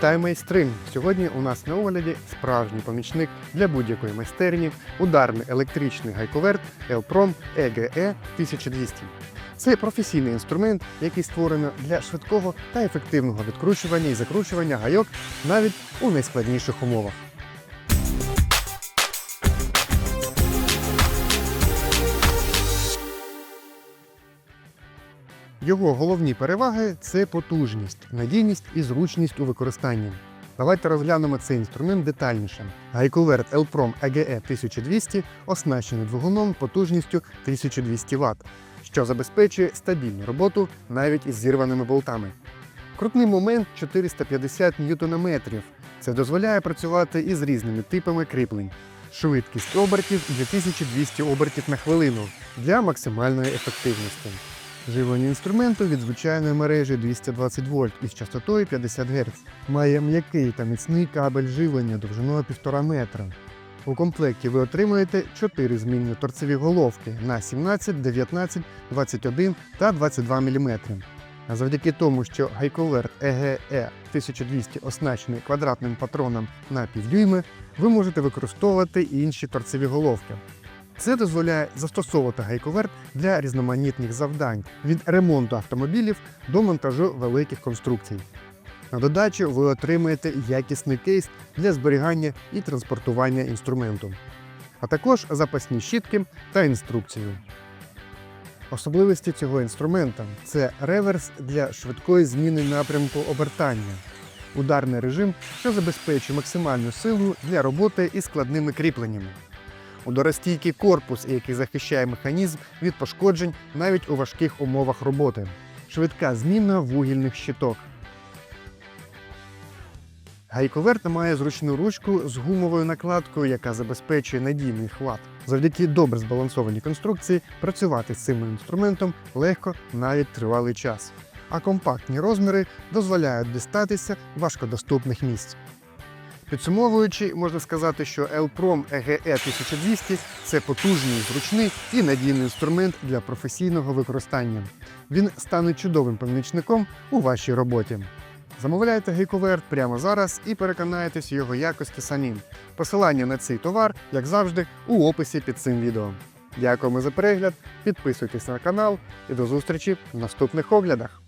Вітаю майстри! Сьогодні у нас на огляді справжній помічник для будь-якої майстерні, ударний електричний гайковерт Елпром EGE 1200. Це професійний інструмент, який створено для швидкого та ефективного відкручування і закручування гайок навіть у найскладніших умовах. Його головні переваги це потужність, надійність і зручність у використанні. Давайте розглянемо цей інструмент детальніше. Гайковерт Elprom EGE 1200 оснащений двигуном потужністю 1200 Вт, що забезпечує стабільну роботу навіть із зірваними болтами. Крутний момент 450 Нм. Це дозволяє працювати із різними типами кріплень. Швидкість обертів 2200 обертів на хвилину для максимальної ефективності. Живлення інструменту від звичайної мережі 220 вольт із частотою 50 Гц. Має м'який та міцний кабель живлення довжиною 1,5 метра. У комплекті ви отримуєте 4 змінні торцеві головки на 17, 19, 21 та 22 мм. А завдяки тому, що гайковерт EGE 1200 оснащений квадратним патроном на півдюйми, ви можете використовувати інші торцеві головки. Це дозволяє застосовувати гайковерт для різноманітних завдань від ремонту автомобілів до монтажу великих конструкцій. На додачу ви отримаєте якісний кейс для зберігання і транспортування інструменту, а також запасні щітки та інструкцію. Особливості цього інструмента це реверс для швидкої зміни напрямку обертання, ударний режим, що забезпечує максимальну силу для роботи із складними кріпленнями ударостійкий корпус, який захищає механізм від пошкоджень навіть у важких умовах роботи, швидка зміна вугільних щиток. Гайковерт має зручну ручку з гумовою накладкою, яка забезпечує надійний хват. Завдяки добре збалансованій конструкції працювати з цим інструментом легко навіть тривалий час. А компактні розміри дозволяють дістатися важкодоступних місць. Підсумовуючи, можна сказати, що Elprom EGE 1200 це потужний, зручний і надійний інструмент для професійного використання. Він стане чудовим помічником у вашій роботі. Замовляйте гейковерт прямо зараз і переконайтесь у його якості самі. Посилання на цей товар, як завжди, у описі під цим відео. Дякуємо за перегляд, підписуйтесь на канал і до зустрічі в наступних оглядах.